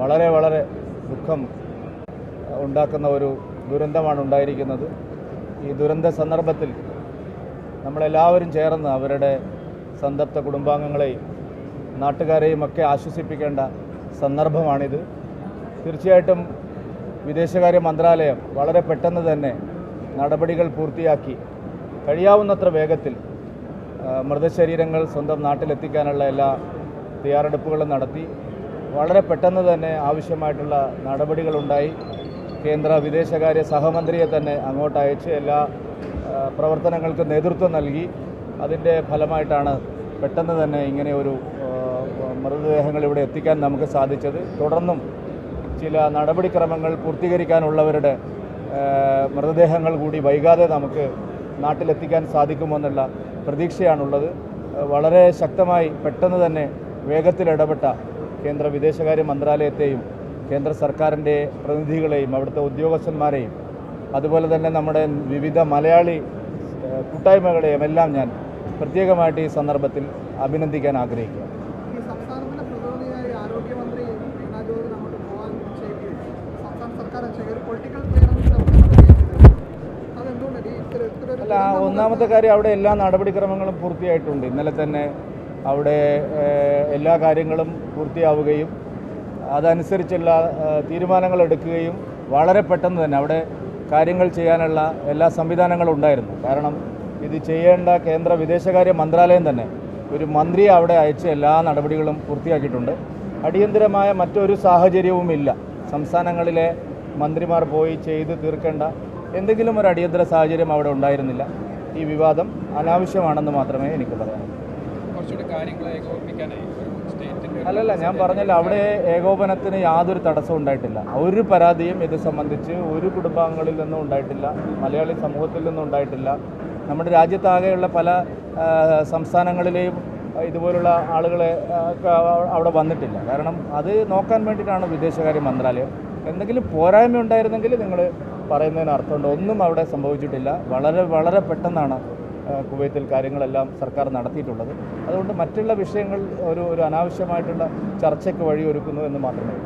വളരെ വളരെ ദുഃഖം ഉണ്ടാക്കുന്ന ഒരു ദുരന്തമാണ് ഉണ്ടായിരിക്കുന്നത്. ഈ ദുരന്ത സന്ദർഭത്തിൽ നമ്മളെല്ലാവരും ചേർന്ന് അവരുടെ സന്തപ്ത കുടുംബാംഗങ്ങളെയും നാട്ടുകാരെയും ഒക്കെ ആശ്വസിപ്പിക്കേണ്ട സന്ദർഭമാണിത്. തീർച്ചയായിട്ടും വിദേശകാര്യ മന്ത്രാലയം വളരെ പെട്ടെന്ന് തന്നെ നടപടികൾ പൂർത്തിയാക്കി കഴിയാവുന്നത്ര വേഗത്തിൽ മൃതശരീരങ്ങൾ സ്വന്തം നാട്ടിലെത്തിക്കാനുള്ള എല്ലാ തയ്യാറെടുപ്പുകളും നടത്തി. വളരെ പെട്ടെന്ന് തന്നെ ആവശ്യമായിട്ടുള്ള നടപടികളുണ്ടായി. കേന്ദ്ര വിദേശകാര്യ സഹമന്ത്രിയെ തന്നെ അങ്ങോട്ട് അയച്ച് എല്ലാ പ്രവർത്തനങ്ങൾക്ക് നേതൃത്വം നൽകി. അതിന്റെ ഫലമായിട്ടാണ് പെട്ടെന്ന് തന്നെ ഇങ്ങനെ ഒരു മൃതദേഹങ്ങൾ ഇവിടെ എത്തിക്കാൻ നമുക്ക് സാധിച്ചത്. തുടർന്നും ചില നടപടിക്രമങ്ങൾ പൂർത്തീകരിക്കാനുള്ളവരുടെ മൃതദേഹങ്ങൾ കൂടി വൈകാതെ നമുക്ക് നാട്ടിലെത്തിക്കാൻ സാധിക്കുമെന്നുള്ള പ്രതീക്ഷയാണുള്ളത്. വളരെ ശക്തമായി പെട്ടെന്ന് തന്നെ വേഗത്തിൽ ഇടപെട്ട കേന്ദ്ര വിദേശകാര്യ മന്ത്രാലയത്തെയും കേന്ദ്ര സർക്കാരിന്റെ പ്രതിനിധികളെയും അവിടുത്തെ ഉദ്യോഗസ്ഥന്മാരെയും അതുപോലെ തന്നെ നമ്മുടെ വിവിധ മലയാളി കൂട്ടായ്മകളെയും എല്ലാം ഞാൻ പ്രത്യേകമായിട്ട് ഈ സന്ദർഭത്തിൽ അഭിനന്ദിക്കാൻ ആഗ്രഹിക്കുക അല്ല ഒന്നാമത്തെ കാര്യം അവിടെ എല്ലാ നടപടിക്രമങ്ങളും പൂർത്തിയായിട്ടുണ്ട്. ഇന്നലെ തന്നെ അവിടെ എല്ലാ കാര്യങ്ങളും പൂർത്തിയാവുകയും അതനുസരിച്ചുള്ള തീരുമാനങ്ങൾ എടുക്കുകയും വളരെ പെട്ടെന്ന് തന്നെ അവിടെ കാര്യങ്ങൾ ചെയ്യാനുള്ള എല്ലാ സംവിധാനങ്ങളും ഉണ്ടായിരുന്നു. കാരണം ഇത് ചെയ്യേണ്ട കേന്ദ്ര വിദേശകാര്യ മന്ത്രാലയം തന്നെ ഒരു മന്ത്രിയെ അവിടെ അയച്ച് എല്ലാ നടപടികളും പൂർത്തിയാക്കിയിട്ടുണ്ട്. അടിയന്തരമായ മറ്റൊരു സാഹചര്യവും ഇല്ല. സംസ്ഥാനങ്ങളിലെ മന്ത്രിമാർ പോയി ചെയ്ത് തീർക്കേണ്ട എന്തെങ്കിലും ഒരു അടിയന്തര സാഹചര്യം അവിടെ ഉണ്ടായിരുന്നില്ല. ഈ വിവാദം അനാവശ്യമാണെന്ന് മാത്രമേ എനിക്ക് പറയാനുള്ളൂ. കുറച്ചുകൂടി കാര്യങ്ങൾ ഏകോപിപ്പിക്കാനായി അല്ലല്ല ഞാൻ പറഞ്ഞില്ല അവിടെ ഏകോപനത്തിന് യാതൊരു തടസ്സവും ഉണ്ടായിട്ടില്ല. ഒരു പരാതിയും ഇത് സംബന്ധിച്ച് ഒരു കുടുംബാംഗങ്ങളിൽ നിന്നും ഉണ്ടായിട്ടില്ല മലയാളി സമൂഹത്തിൽ നിന്നും ഉണ്ടായിട്ടില്ല. നമ്മുടെ രാജ്യത്താകെയുള്ള പല സംസ്ഥാനങ്ങളിലെയും ഇതുപോലുള്ള ആളുകളെ അവിടെ വന്നിട്ടില്ല. കാരണം അത് നോക്കാൻ വേണ്ടിയിട്ടാണ് വിദേശകാര്യ മന്ത്രാലയം. എന്തെങ്കിലും പോരായ്മ ഉണ്ടായിരുന്നെങ്കിൽ നിങ്ങൾ പറയുന്നതിന് അർത്ഥമുണ്ട്. ഒന്നും അവിടെ സംഭവിച്ചിട്ടില്ല. വളരെ വളരെ പെട്ടെന്നാണ് കുവൈത്തിൽ കാര്യങ്ങളെല്ലാം സർക്കാർ നടത്തിയിട്ടുള്ളത്. അതുകൊണ്ട് മറ്റുള്ള വിഷയങ്ങൾ ഒരു ഒരു അനാവശ്യമായിട്ടുള്ള ചർച്ചയ്ക്ക് വഴിയൊരുക്കുന്നു എന്ന് മാത്രമേ